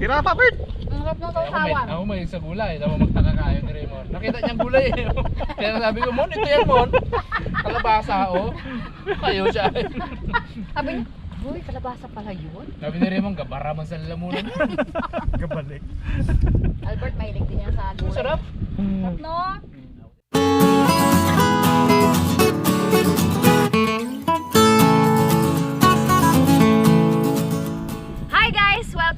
Tira pa, Bert. Ang sarap ng Ako may, sausawan. ako may sa gulay. Tapos magtaka ka ayaw ni Raymond. Nakita niyang gulay eh. Kaya sabi ko, Mon, ito yan, Mon. Kalabasa, oh. Ayaw siya. Sabi niya, Uy, kalabasa pala yun. Sabi ni Raymond, gabara man sa lalamunan. Kabalik. Albert, mahilig din yan sa gulay. Sarap. Sarap, no?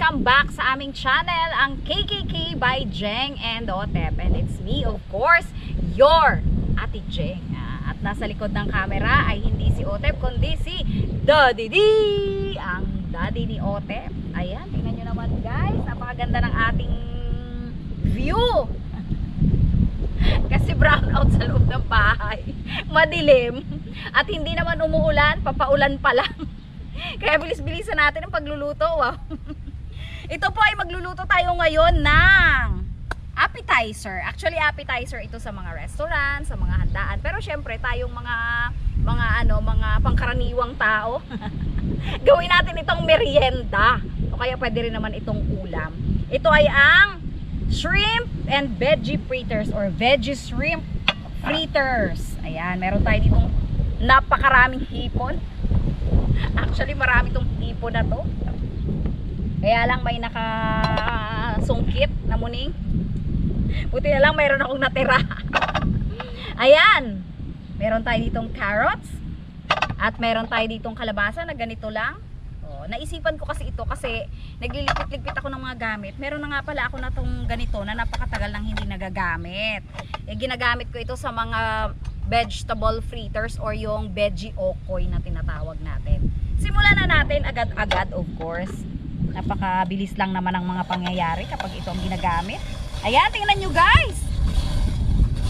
Welcome back sa aming channel, ang KKK by Jeng and Otep. And it's me, of course, your Ate Jeng. Ah, At nasa likod ng camera ay hindi si Otep, kundi si Daddy D! Ang daddy ni Otep. Ayan, tingnan nyo naman guys. Napakaganda ng ating view. Kasi brownout sa loob ng bahay. Madilim. At hindi naman umuulan, papaulan pa lang. Kaya bilis-bilisan natin ang pagluluto. Wow. Ito po ay magluluto tayo ngayon ng appetizer. Actually, appetizer ito sa mga restaurant, sa mga handaan. Pero syempre, tayong mga mga ano, mga pangkaraniwang tao. Gawin natin itong merienda. O kaya pwede rin naman itong ulam. Ito ay ang shrimp and veggie fritters or veggie shrimp fritters. Ayan, meron tayo ditong napakaraming hipon. Actually, marami tong hipon na to. Kaya lang may nakasungkit na muning. Buti na lang mayroon akong natira. Ayan. Meron tayo ditong carrots. At meron tayo ditong kalabasa na ganito lang. Oh, naisipan ko kasi ito kasi naglilipit-lipit ako ng mga gamit. Meron na nga pala ako na tong ganito na napakatagal nang hindi nagagamit. Eh, ginagamit ko ito sa mga vegetable fritters or yung veggie okoy na tinatawag natin. Simulan na natin agad-agad of course. Napakabilis lang naman ang mga pangyayari kapag ito ang ginagamit. Ayan, tingnan nyo guys.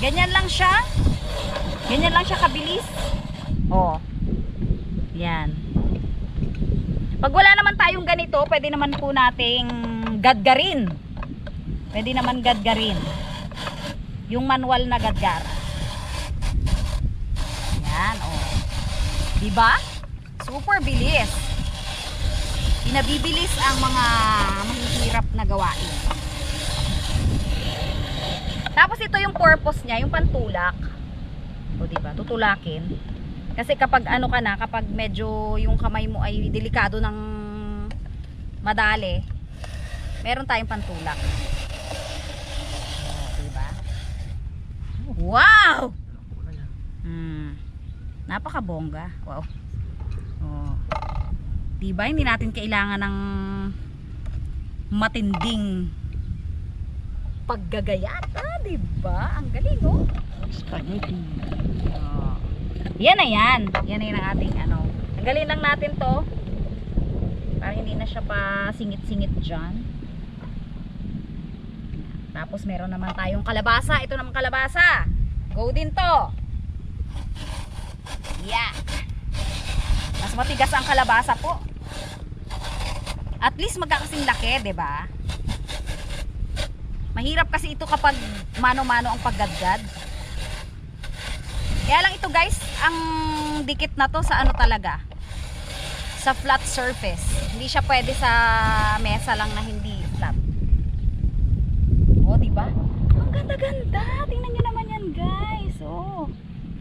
Ganyan lang siya. Ganyan lang siya kabilis. Oh. Yan. Pag wala naman tayong ganito, pwede naman po nating gadgarin. Pwede naman gadgarin. Yung manual na gadgar. Yan, oh. Diba? Super bilis. Pinabibilis ang mga mahihirap na gawain. Tapos ito yung purpose niya, yung pantulak. O diba? Tutulakin. Kasi kapag ano ka na, kapag medyo yung kamay mo ay delikado ng madali, meron tayong pantulak. O, diba? Wow! Hmm. Napakabongga. Wow. Oh. Diba? Hindi natin kailangan ng matinding paggagayat. Ah, diba? Ang galing, oh. Spaghetti. Yan na yan. Yan na yan ang ating ano. Tanggalin lang natin to. Para hindi na siya pa singit-singit dyan. Tapos meron naman tayong kalabasa. Ito naman kalabasa. Go din to. Yeah. Mas matigas ang kalabasa po. At least magkakasing laki, 'di ba? Mahirap kasi ito kapag mano-mano ang paggadgad. Kaya lang ito guys, ang dikit na to sa ano talaga? Sa flat surface. Hindi siya pwede sa mesa lang na hindi flat. Oh, di ba? Ang ganda-ganda. Tingnan niyo naman yan, guys. Oh.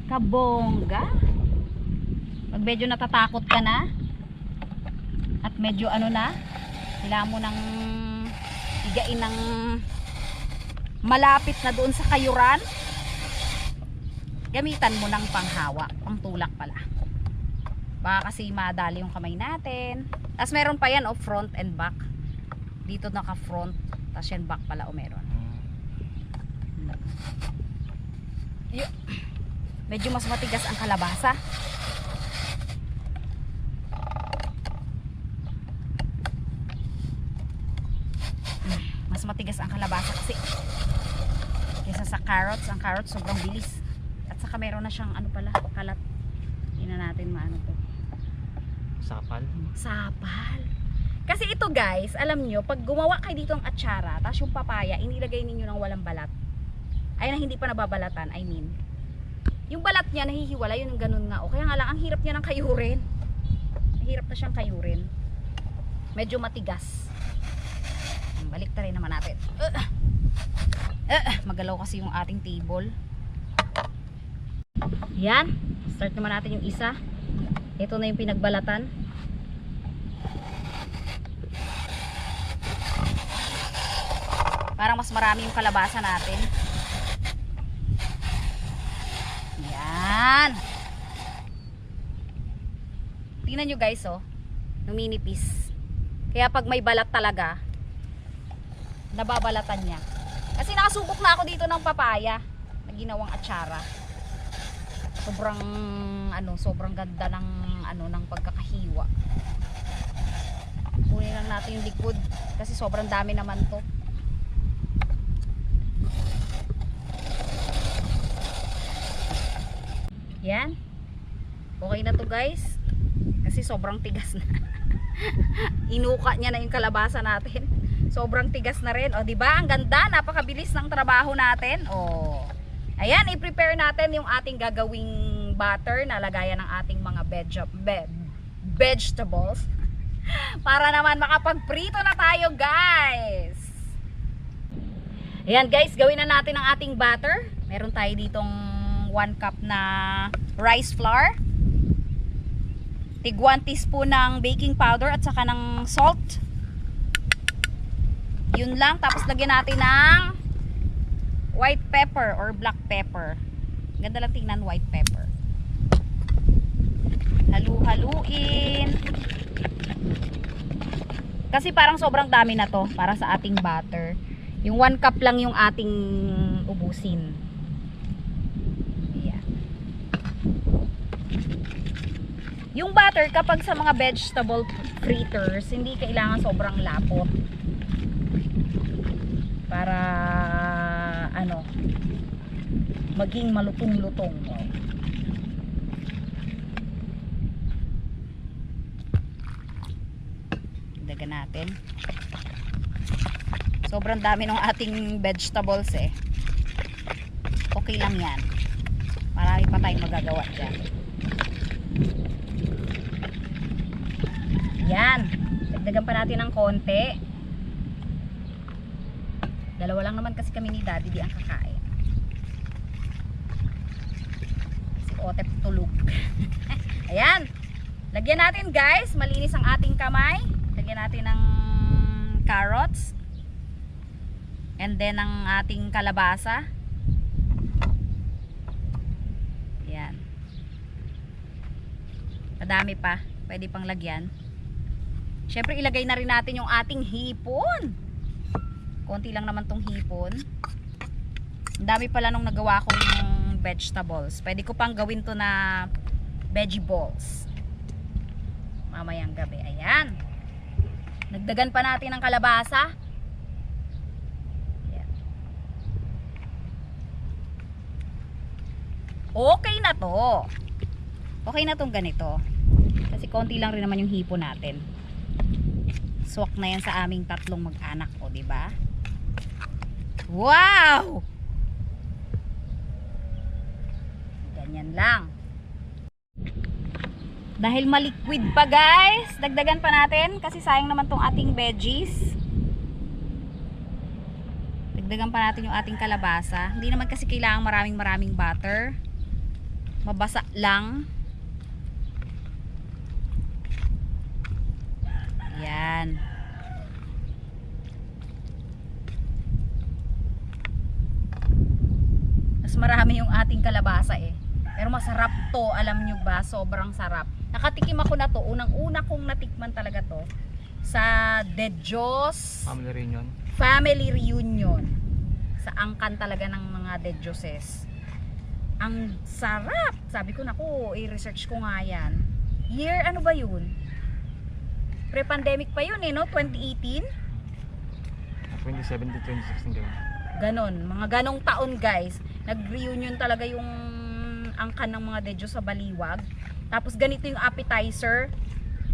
Kabongga. Pag medyo natatakot ka na at medyo ano na, kailangan mo nang igain ng malapit na doon sa kayuran gamitan mo ng panghawa, pangtulak pala. Baka kasi madali yung kamay natin. Tapos meron pa yan, oh, front and back. Dito naka front, tapos yan back pala, o meron. Medyo mas matigas ang kalabasa. Mas matigas ang kalabasa kasi kaysa sa carrots sobrang bilis. At saka meron na siyang ano pala, kalat. Hindi na natin maano to. Sapal. Sapal. Kasi ito guys, alam nyo, pag gumawa kayo dito ng atsara, tapos yung papaya, inilagay ninyo ng walang balat. Ay na hindi pa nababalatan, I mean. Yung balat niya nahihiwala, yun ang ganun nga. O kaya nga lang, ang hirap niya ng kayurin. Mahirap na siyang kayurin. Medyo matigas. Balik rin naman natin. Uh, uh, magalaw kasi yung ating table. Yan. Start naman natin yung isa. Ito na yung pinagbalatan. Parang mas marami yung kalabasa natin. Yan. Tingnan nyo guys oh. Numinipis. Kaya pag may balat talaga, nababalatan niya. Kasi nakasubok na ako dito ng papaya na ginawang atsara. Sobrang ano, sobrang ganda ng ano ng pagkakahiwa. Kunin lang natin yung likod kasi sobrang dami naman to. Yan. Okay na to guys. Kasi sobrang tigas na. Inuka niya na yung kalabasa natin. Sobrang tigas na rin. O, di ba? Ang ganda. Napakabilis ng trabaho natin. O. Ayan, i-prepare natin yung ating gagawing butter na lagayan ng ating mga veg be- vegetables. Para naman makapagprito na tayo, guys. Ayan, guys, gawin na natin ang ating butter. Meron tayo ditong 1 cup na rice flour. Tig 1 teaspoon ng baking powder at saka ng salt. Yun lang. Tapos lagyan natin ng white pepper or black pepper. Ganda lang tingnan white pepper. Halu-haluin. Kasi parang sobrang dami na to para sa ating butter. Yung 1 cup lang yung ating ubusin. Ayan. Yung butter kapag sa mga vegetable fritters, hindi kailangan sobrang lapot. Para ano maging malutong-lutong. Wow. Dagan natin. Sobrang dami ng ating vegetables eh. Okay lang yan. Marami pa tayong magagawa dyan. Yan. Dagdagan pa natin ng konti. Dalawa lang naman kasi kami ni Daddy di ang kakain. Si Otep tulog. Ayan. Lagyan natin guys. Malinis ang ating kamay. Lagyan natin ng carrots. And then ang ating kalabasa. Yan. Madami pa. Pwede pang lagyan. Siyempre ilagay na rin natin yung ating hipon. Konti lang naman tong hipon. Ang dami pala nung nagawa kong vegetables. Pwede ko pang gawin to na veggie balls. Mamayang gabi. Ayan. Nagdagan pa natin ng kalabasa. Ayan. Okay na to. Okay na tong ganito. Kasi konti lang rin naman yung hipon natin. Swak na yan sa aming tatlong mag-anak ko, di ba? Wow! Ganyan lang. Dahil maliquid pa guys, dagdagan pa natin kasi sayang naman tong ating veggies. Dagdagan pa natin yung ating kalabasa. Hindi naman kasi kailangan maraming maraming butter. Mabasa lang. Yan. Mas marami yung ating kalabasa eh. Pero masarap to, alam nyo ba? Sobrang sarap. Nakatikim ako na to. Unang-una kong natikman talaga to sa Dead Jaws Family reunion. Family Reunion. Sa angkan talaga ng mga Dead Joses. Ang sarap! Sabi ko, naku, i-research ko nga yan. Year, ano ba yun? Pre-pandemic pa yun eh, no? 2018? 2017 2016 ganun. Ganon. Mga ganong taon, guys. Nag-reunion talaga yung angkan ng mga Dejo sa Baliwag. Tapos ganito yung appetizer.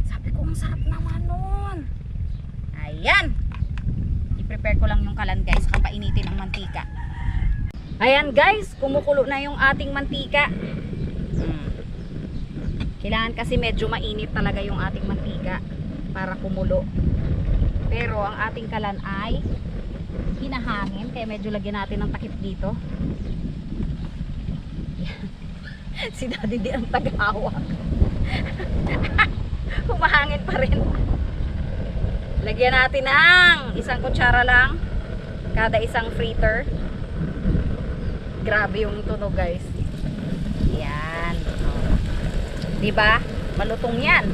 Sabi ko, ang sarap naman nun. Ayan. I-prepare ko lang yung kalan, guys. Kapainitin ang mantika. Ayan, guys. Kumukulo na yung ating mantika. Hmm. Kailangan kasi medyo mainit talaga yung ating mantika para kumulo. Pero ang ating kalan ay hinahangin. Kaya medyo lagyan natin ng takip dito. si Daddy di ang tagahawak. Humahangin pa rin. Lagyan natin ng isang kutsara lang kada isang fritter. Grabe yung tunog guys. Yan. Oh. 'Di ba? Malutong. Yan.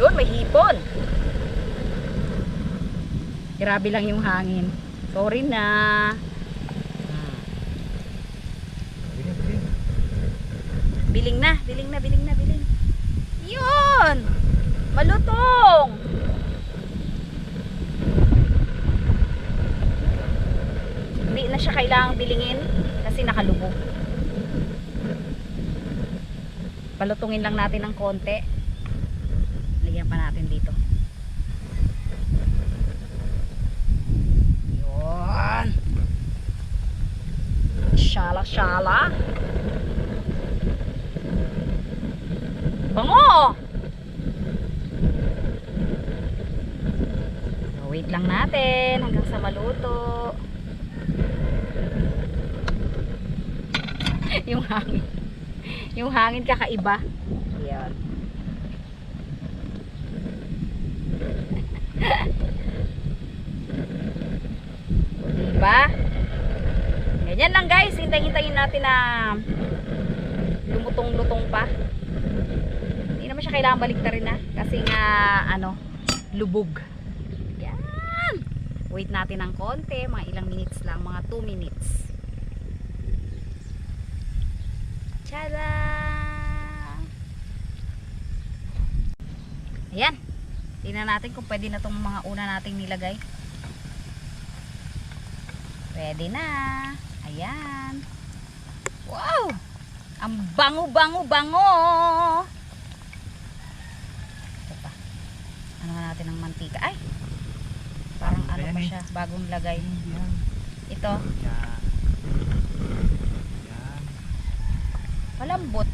Yun, may hipon. Grabe lang yung hangin. Sorry na. Biling na, biling na, biling na, biling. Yun! Malutong! Hindi na siya kailangang bilingin kasi nakalubog. Palutungin lang natin ng konti. Lagyan pa natin dito. Yun. Shala-shala. Bango! So, wait lang natin hanggang sa maluto. yung hangin. Yung hangin kakaiba. Yan. diba? Ganyan lang guys. Hintayin-hintayin natin na lumutong-lutong pa. Hindi naman siya kailangan baliktarin na. Kasi nga, ano, lubog. Yan. Wait natin ng konti. Mga ilang minutes lang. Mga 2 minutes. Tada! Ayan. Tingnan natin kung pwede na itong mga una nating nilagay. Pwede na. Ayan. Wow! Ang bango-bango-bango! Ito pa. Ano nga natin ng mantika? Ay! Parang ano pa siya. Bagong lagay. Ito. Malambot.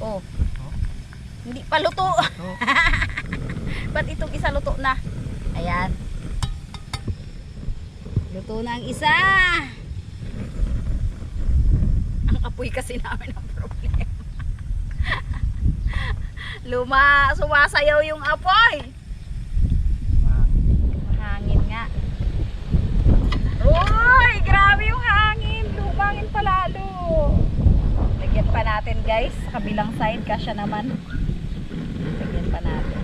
Oh. Oh. Hindi pa luto. Ba't itong isa luto na? Ayan. Luto na ang isa. Apoy kasi namin ang problema. Luma, sumasayaw yung apoy. Mahangin nga. Uy, grabe yung hangin. Lumangin pa lalo. Lagyan pa natin guys. Sa kabilang side, kasya naman. Lagyan pa natin.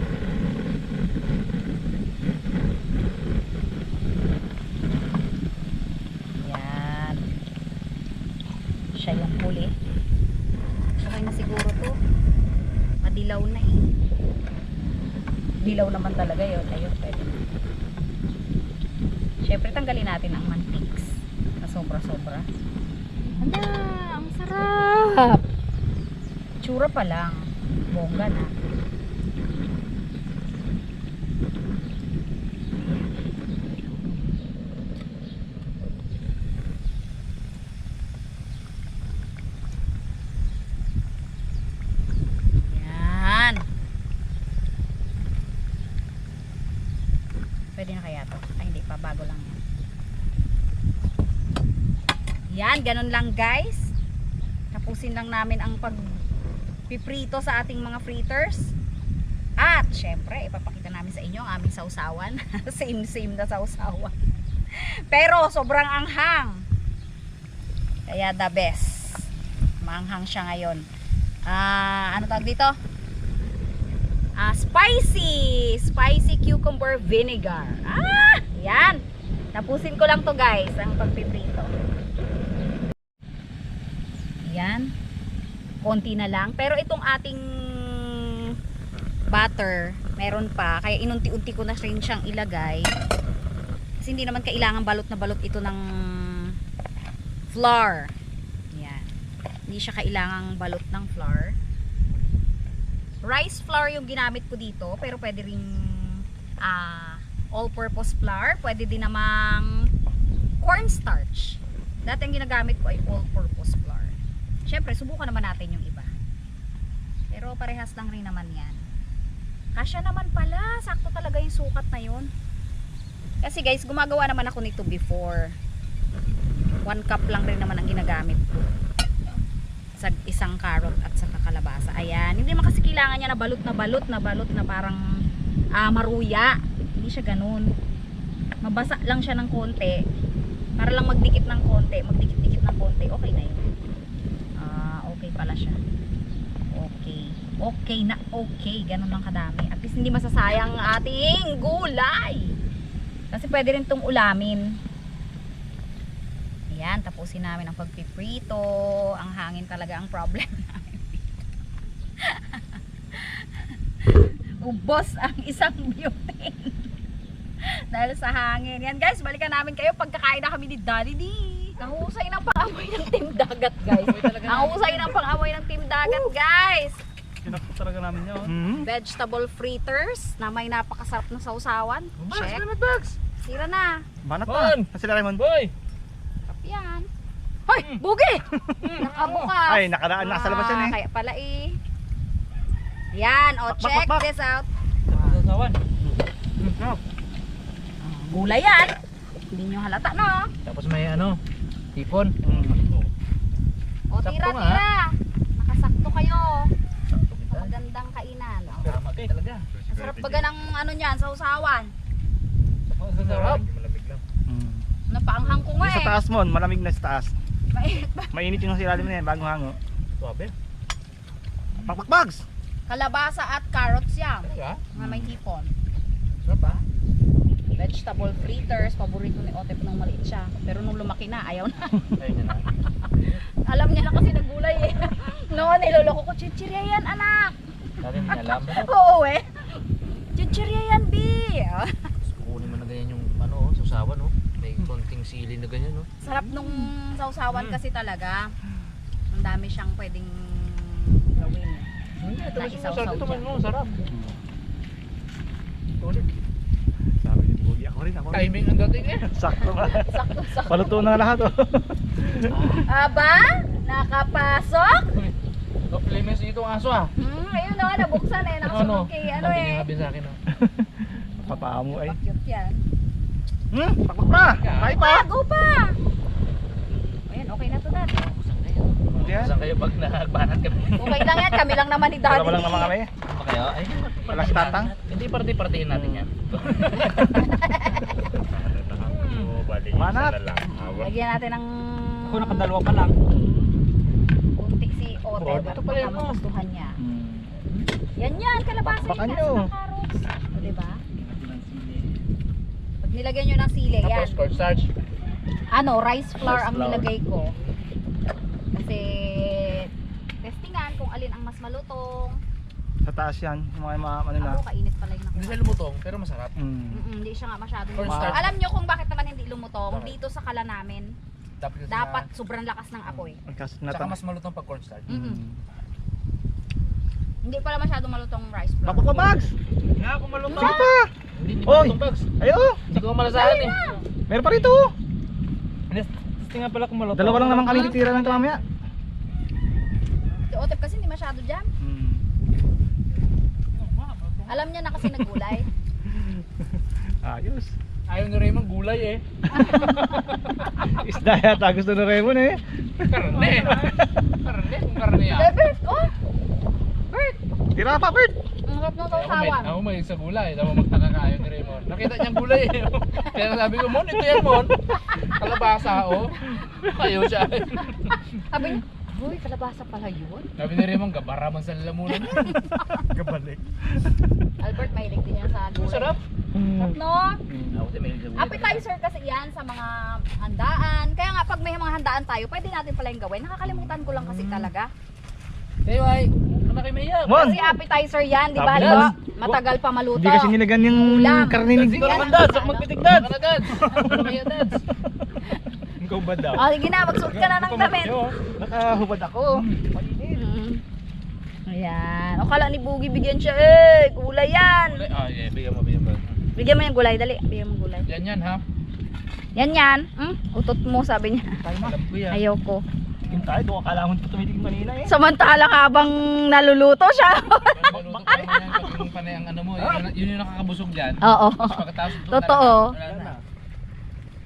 Yan. Siya yung huli. Okay na siguro to. Madilaw na eh. Dilaw naman talaga yun. Ayun, pwede na. Siyempre, tanggalin natin ang mantiks na sobra-sobra. Hala, ang sarap! Tsura pa lang. Bongga na. Yan. Pwede na kaya to? Ay, hindi pa. Bago lang yan. Yan, ganun lang guys. Tapusin lang namin ang pag piprito sa ating mga fritters. At, syempre, ipapakita namin sa inyo ang aming sausawan. same, same na sausawan. Pero, sobrang anghang. Kaya, the best. Maanghang siya ngayon. Ah, ano tawag dito? Ah, spicy! Spicy cucumber vinegar. Ah, yan. Tapusin ko lang to guys, ang pagpiprito. Yan. Konti na lang. Pero itong ating butter, meron pa. Kaya inunti-unti ko na rin siyang ilagay. Kasi hindi naman kailangan balot na balot ito ng flour. Yan. Hindi siya kailangang balot ng flour. Rice flour yung ginamit ko dito. Pero pwede rin ah, all-purpose flour. Pwede din namang corn cornstarch. Dati ang ginagamit ko ay all-purpose flour. Siyempre, subukan naman natin yung iba. Pero parehas lang rin naman yan. Kasya naman pala. Sakto talaga yung sukat na yun. Kasi guys, gumagawa naman ako nito before. One cup lang rin naman ang ginagamit ko. Sa isang carrot at sa kalabasa. Ayan. Hindi naman kasi kailangan niya na balot na balot na balot na parang ah, maruya. Hindi siya ganun. Mabasa lang siya ng konti. Para lang magdikit ng konti. Magdikit-dikit ng konti. Okay na yun. Pala siya. Okay. Okay na okay. Ganun lang kadami. At least hindi masasayang ang ating gulay. Kasi pwede rin itong ulamin. Ayan, tapusin namin ang pagpiprito. Ang hangin talaga ang problem namin. Ubos ang isang butane. Dahil sa hangin. Yan guys, balikan namin kayo pagkakain na kami ni Daddy D. Ang husay ng pangamoy ng team dagat guys. Ang husay ng pangamoy ng team dagat guys. Kinakto talaga namin yun. Hmm? Vegetable fritters na may napakasarap na sausawan. Bags, Check. ano bags? Sira na. Banat Bon! pa. Sila Raymond. Boy! Yan. Hoy, bugi! Nakabukas. Ay, nakadaan nasa labas yan eh. Ah, Kaya pala eh. Yan, o Bak, bak, check bak, bak. this out. Sasawan. Mm, sarap. Gulay yan. Hindi nyo halata, no? Tapos may ano, tipon. Mm. O Sakto tira, nga. tira. Nakasakto kayo. Sa magandang kainan. O, Tama kayo talaga. Masarap baga ng ano niyan, sausawan. Ang sarap. Mm. Napaanghang ko nga Yung sa eh. taas mo, malamig na sa taas. Mainit ba? Mainit yung sa ilalim na yan, bagong hango. Suwabe. Pakpakbags! Kalabasa at carrots yan. Talaga? Mga may hipon. Sarap ba? Vegetable fritters. Paborito ni Otep nung maliit siya. Pero nung lumaki na, ayaw na. Ayun na. Alam niya na kasi nagulay eh. Noon, niloloko ko, chichirya yan anak. Dati hindi alam. Oo eh. Chichirya yan, B. Kukunin mo na ganyan yung ano, susawan no. May konting sili na ganyan no. Sarap nung sausawan Mm. kasi talaga. Ang dami siyang pwedeng gawin. Hindi, ito masarap. Ito dyan. sarap. Ulit. Sabi ni Bugi, ako rin, ako. Timing ang dating eh. Sakto nga. Sakto, sakto. Paluto na lahat oh. Aba, nakapasok. Off limits itong aso ah. Hmm, ayun o, nabuksan eh. Nakasunod kay ano Sabi eh. sabi sa akin oh. Papaamo ay. Cute yan. Hmm, pakpak pa! Kaya pa! Ah, go pa! Ayan, okay na to dad. Saan kayo? Yan. Saan kayo pag nagbanat kami? Okay lang yan, kami lang naman ni daddy. Dalawa lang naman kami. Pa kayo? Ay, Wala si Tatang? Hindi party-partyhin natin yan. Manat! Lagyan natin ng... Ako nakadalawa pa lang. Kunti si Ote. Oh, Ito ito pa pala yung yun, oh. gustuhan niya. Hmm. Yan yan, kalabasa Bakbakan yan. nyo. Sa carrots. O, diba? Pag nilagyan nyo ng sili, yan. Tapos cornstarch. Ano, rice flour Rice ang flour. nilagay ko. Kasi, testingan kung alin ang mas malutong. Sa taas yan, yung mga mga ano na. Ako, kainit pala yung Hindi nakuha. siya lumutong, pero masarap. Hmm. Mm-mm, hindi siya nga masyadong Cornstarch. lumutong. Alam nyo kung bakit naman hindi lumutong? Bakit? Dito sa kala namin, Dapat, kasi dapat na- sobrang lakas ng apoy. Kasi Tsaka nata. mas malutong pag cornstarch. Mm. Hmm. Hindi pala masyadong malutong rice flour. Pakpak pa bags! Nga, kung malutong. Sige pa! Hindi, Oy! malutong bags. Ayo! Hindi ko malasahan eh. Meron pa rito! oh. Nga pala kung malutong. Dalawa lang naman kami titira ng mamaya. Si Otep kasi hindi masyado dyan. Hmm. Alam niya na kasi naggulay. Ayos. Ayaw ni Raymond gulay eh. Isda yata gusto ni Raymond eh. Karne. Karne, kung karne Eh, yan. Bert, oh! Bert! Tira pa, Bert! Ang sarap ng sausawan. ako may sa gulay. Tapos magtaka ka ayaw ni Raymond. Nakita niyang gulay eh. Kaya sabi ko, Mon, ito yan, Mon. Kalabasa, oh. Ayaw siya. Sabi niya, Uy, kalabasa pala yun. Sabi ni Raymond, gabara man sa lalamunan. Gabalik. Albert, mahilig din yan sa gulay. sarap. Sarap, no? Ako din may gulay. Appetizer kasi yan sa mga handaan. Kaya nga, pag may mga handaan tayo, pwede natin pala yung gawin. Nakakalimutan ko lang kasi talaga. Kayo ay, ano kayo may iyak? Mon! Kasi appetizer yan, di ba? Yan. matagal pa maluto. Hindi kasi nilagyan yung karne ni Sige Yan naman, Dads. Ako magpitig, Dads. Ano, Dads? Ano kayo, Dads? Ikaw ba daw? Oh, sige na, magsuot ka na ng damit. Nakahubad ako. Mm. Ayan. O kala ni Boogie bigyan siya eh. Gulay yan. Gulay? Ah, yeah, bigyan mo, bigyan mo. Bigyan mo yung gulay, dali. Bigyan mo gulay. Yan yan, ha? Yan yan. Hmm? Utot mo, sabi niya. Alam ko yan. Ayoko. Tikim tayo. Doon akala ko tumitikim kanina eh. Samantalang habang naluluto siya. Maluto pa naman yan yung panay ang ano mo. Yun, yun yung nakakabusog dyan. Oo. Tapos pagkatapos Totoo.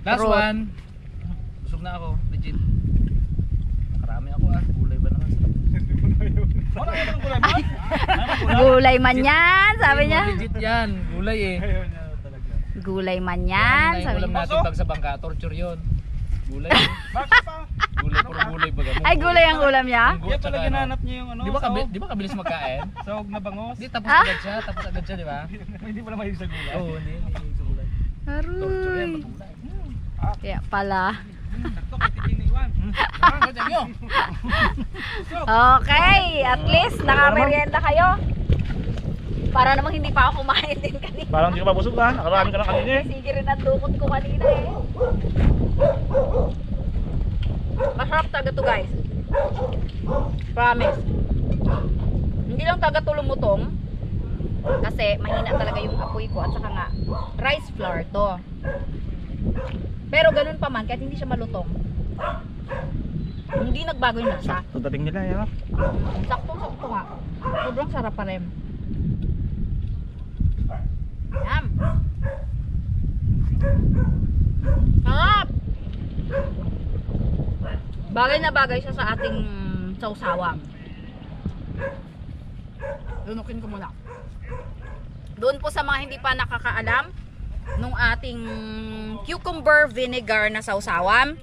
Last one. Na ako. Legit. Nakarami ako ah. Gulay ba naman? Kulay ba? Gulay man yan, sabi niya. Legit yan. Gulay eh. Gulay man Yan, sabi ulam niya. natin pag sa bangka. Torture yun. Gulay. eh. Bakit pa? Gulay, puro gulay baga. Ay, gulay ang ulam niya? Kaya pala ano. ginanap niya yung ano. Di ba, kabi, di ba kabilis magkain? Sahog na bangos. Di, tapos agad siya. Tapos agad siya, di ba? Hindi pala mahilig sa gulay. Oo, hindi. Hindi sa gulay. Torture yan, Aroy. magulay. Kaya pala. Sakto kay Titing ni Iwan. Ah, ganyan nyo. Okay, at least nakamerienda kayo. Para namang hindi pa ako kumain din kanina. Parang hindi ka pa busog ha. Nakarami ka na kanina eh. Sige rin ang dukot ko kanina eh. Masarap talaga to guys. Promise. Hindi lang talaga to lumutong. Kasi mahina talaga yung apoy ko at saka nga rice flour to. Pero ganun pa man kahit hindi siya malutong. Hindi nagbago yung lasa. Ito dating nila eh. oh. Saktong sakto nga. Sobrang sarap pa rin. Yum. Sarap! Bagay na bagay siya sa ating sausawa. Lunukin ko muna. Doon po sa mga hindi pa nakakaalam, nung ating cucumber vinegar na sausawan,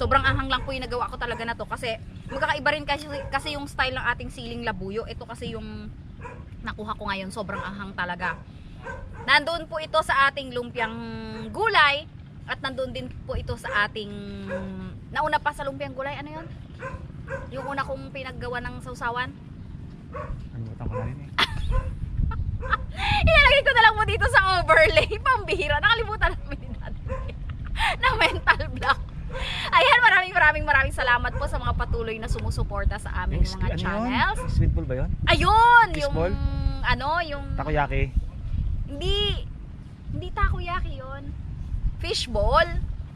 sobrang ahang lang po yung nagawa ko talaga na to kasi magkakaiba rin kasi, kasi yung style ng ating siling labuyo. Ito kasi yung nakuha ko ngayon, sobrang ahang talaga. Nandoon po ito sa ating lumpiang gulay at nandoon din po ito sa ating nauna pa sa lumpiang gulay. Ano yun? Yung una kong pinaggawa ng sausawan. Kalimutan ko na rin eh. Ilalagay ko na lang po dito sa overlay. Pambihira. Nakalimutan namin natin. na mental block. Ayan, maraming maraming maraming salamat po sa mga patuloy na sumusuporta sa aming Yung mga ano yun? channels. Sweet ball ba yun? Ayun, yung Fishball? ano, yung Takoyaki. hindi hindi takoyaki 'yon. Fishball.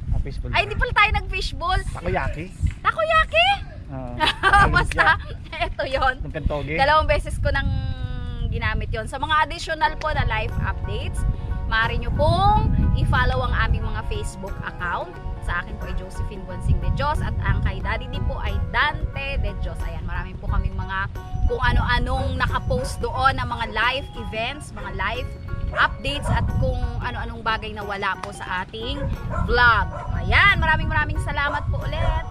Ah, fishball. Ay, hindi pala tayo nag-fishball. Takoyaki. Takoyaki. Ah, Basta eto 'yon. Ng pentoge. Dalawang beses ko nang ginamit yon. Sa mga additional po na live updates, maaari nyo pong i-follow ang aming mga Facebook account. Sa akin po ay Josephine Bonsing de Dios at ang kay Daddy din po ay Dante de Dios. Ayan, marami po kaming mga kung ano-anong nakapost doon ng mga live events, mga live updates at kung ano-anong bagay na wala po sa ating vlog. Ayan, maraming maraming salamat po ulit.